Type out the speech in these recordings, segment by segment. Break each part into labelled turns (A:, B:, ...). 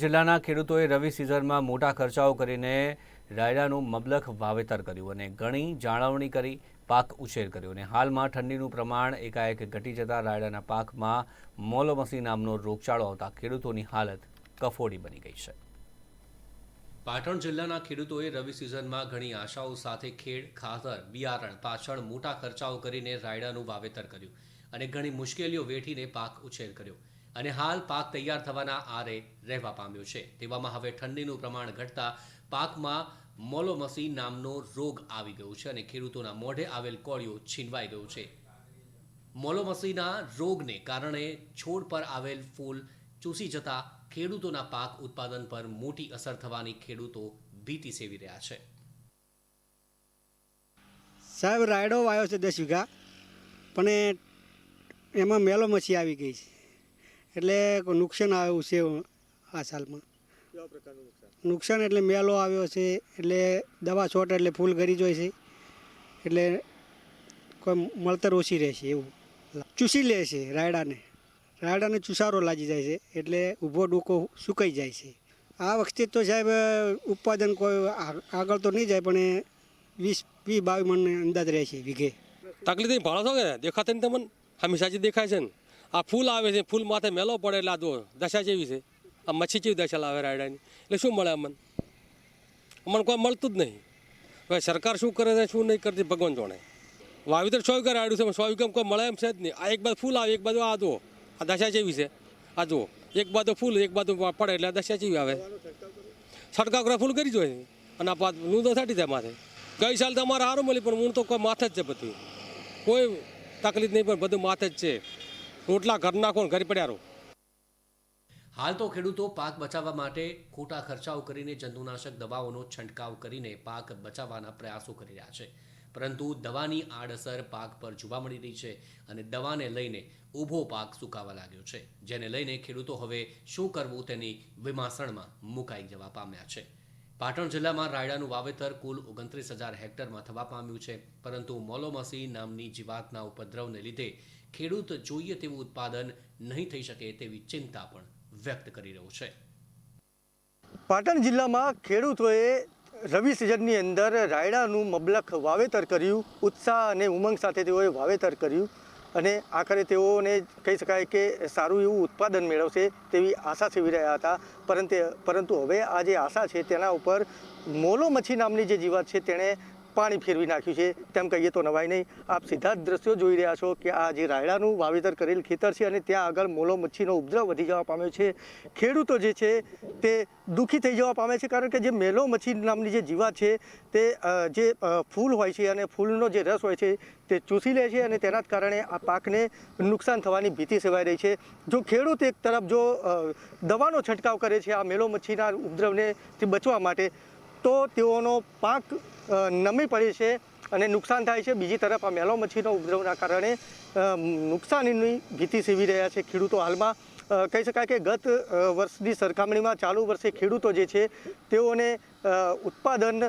A: જિલ્લાના ખેડૂતોએ રવિ સિઝનમાં મોટા ખર્ચાઓ કરીને રાયડાનું મબલખ વાવેતર કર્યું અને ઘણી જાળવણી કરી પાક ઉછેર કર્યો અને હાલમાં ઠંડીનું પ્રમાણ એકાએક ઘટી જતા રાયડાના પાકમાં મોલોમસી નામનો રોગચાળો આવતા ખેડૂતોની હાલત કફોડી બની ગઈ છે. પાટણ જિલ્લાના ખેડૂતોએ રવિ સિઝનમાં ઘણી આશાઓ સાથે ખેડ, ખાતર, બિયારણ, પાછળ મોટા ખર્ચાઓ કરીને રાયડાનું વાવેતર કર્યું અને ઘણી મુશ્કેલીઓ વેઠીને પાક ઉછેર કર્યો. અને હાલ પાક તૈયાર થવાના આરે રહેવા પામ્યો છે. તેવામાં હવે ઠંડીનું પ્રમાણ ઘટતા પાકમાં મોલોમસી નામનો રોગ આવી ગયો છે અને ખેડૂતોના મોઢે આવેલ કોળિયો છીનવાઈ ગયો છે. મોલોમસીના રોગને કારણે છોડ પર આવેલ ફૂલ ચૂસી જતા ખેડૂતોના પાક ઉત્પાદન પર મોટી અસર થવાની ખેડૂતો ભીતિ સેવી રહ્યા છે.
B: સાહેબ, રાયડો વાયો છે દસ વીઘા, પણ એમાં મેલોમસી આવી ગઈ છે. એટલે નુકસાન આવ્યું છે આ સાલમાં? નુકસાન? એટલે મેલો આવ્યો છે એટલે દવા છોટ એટલે ફૂલ ગરી જાય છે. એટલે કોઈ મળતર ઓછી રહેશે એવું. ચૂસી લે છે રાયડાને. રાયડાને ચૂસારો લાગી જાય છે એટલે ઊભો ડૂકો સુકાઈ જાય છે. આ વખતે તો સાહેબ ઉત્પાદન કોઈ આગળ તો નહીં જાય પણ એ વીસ વીસ બાવીસ મણને અંદાજ રહે છે વીઘે.
C: તકલીફ ભાડો છો કે દેખાતા નહીં તમને? હંમેશાથી દેખાય છે ને? આ ફૂલ આવે છે, ફૂલ માથે મેલો પડે એટલે આ જો દશા જેવી છે. આ મચ્છી જેવી દશા લાવે રાયડાની. એટલે શું મળે અમને? અમને કોઈ મળતું જ નહીં. હવે સરકાર શું કરે છે, શું નહીં કરતી ભગવાન જોણે. વાવેતર સો વીઘા રાયડું છે સો વીઘા કોઈ મળે એમ છે જ નહીં. આ એક બાજુ ફૂલ આવે, એક બાજુ આ જુઓ. આ દશા જેવી છે. આ જુઓ. એક બાજુ ફૂલ, એક બાજુ પડે એટલે દશા જેવી આવે. છટકાવ કરે ફૂલ કરી જોઈએ અને આ પાછ લૂંદો થાટી જાય માથે. ગઈ સાલ તમારે સારું મળી પણ હું તો કોઈ માથે જ છે બધું. કોઈ તકલીફ નહીં, પણ બધું માથે જ છે. રોટલા ઘર નાખો ને પડ્યા રહો.
A: હાલ તો ખેડૂતો પાક બચાવવા માટે ખોટા ખર્ચાઓ કરીને જંતુનાશક દવાઓનો છંટકાવ કરીને પાક બચાવવાના પ્રયાસો કરી રહ્યા છે. પરંતુ દવાની આડઅસર પાક પર જોવા મળી રહી છે અને દવાને લઈને ઊભો પાક સુકાવા લાગ્યો છે. જેને લઈને ખેડૂતો હવે શું કરવું તેની વિમાસણમાં મુકાઈ જવા પામ્યા છે. પાટણ જિલ્લામાં રાયડાનું વાવેતર કુલ ઓગણત્રીસ હજાર હેક્ટરમાં થવા પામ્યું છે. પરંતુ મોલોમસી નામની જીવાતના ઉપદ્રવને લીધે ખેડૂત જોઈએ તેવું ઉત્પાદન નહીં થઈ શકે તેવી ચિંતા પણ વ્યક્ત કરી રહ્યો છે.
D: પાટણ જિલ્લામાં ખેડૂતોએ રવિ સિઝનની અંદર રાયડાનું મબલખ વાવેતર કર્યું, ઉત્સાહ અને ઉમંગ સાથે તેઓએ વાવેતર કર્યું. અને આખરે તેઓને કહી શકાય કે સારું એવું ઉત્પાદન મેળવશે તેવી આશા સેવી રહ્યા હતા. પરંતુ પરંતુ હવે આ જે આશા છે તેના ઉપર મોલો મચ્છી નામની જે જીવાત છે, તેણે પાણી ફેરવી નાખ્યું છે. તેમ કહીએ તો નવાય નહીં. આપ સીધા જ દ્રશ્યો જોઈ રહ્યા છો કે આ જે રાયડાનું વાવેતર કરેલ ખેતર છે અને ત્યાં આગળ મોલો મચ્છીનો ઉપદ્રવ વધી જવા પામ્યો છે. ખેડૂતો જે છે તે દુઃખી થઈ જવા પામે છે કારણ કે જે મેલો મચ્છી નામની જે જીવાત છે તે જે ફૂલ હોય છે અને ફૂલનો જે રસ હોય છે તે ચૂસી લે છે અને તેના જ કારણે આ પાકને નુકસાન થવાની ભીતિ સેવાઈ રહી છે. જો ખેડૂત એક તરફ જો દવાનો છંટકાવ કરે છે આ મેલો મચ્છીના ઉપદ્રવને બચવા માટે તો તેઓનો પાક નમી પડે છે અને નુકસાન થાય છે. બીજી તરફ આ મેલો મચ્છીનો ઉપદ્રવના કારણે નુકસાનીની ભીતિ સેવી રહ્યા છે ખેડૂતો હાલમાં. કહી શકાય કે ગત વર્ષની સરખામણીમાં ચાલુ વર્ષે ખેડૂતો જે છે, તેઓને ઉત્પાદન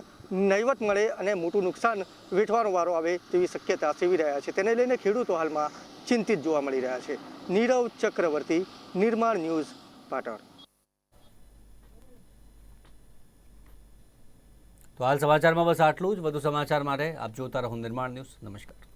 D: નહીવત મળે અને મોટું નુકસાન વેઠવાનો વારો આવે તેવી શક્યતા સેવી રહ્યા છે. તેને લઈને ખેડૂતો હાલમાં ચિંતિત જોવા મળી રહ્યા છે. નીરવ ચક્રવર્તી, નિર્માણ ન્યૂઝ પાટણ.
A: તો હાલ સમાચારમાં બસ આટલું જ. વધુ સમાચાર માટે આપ જોતા રહો નિર્માણ ન્યૂઝ. નમસ્કાર.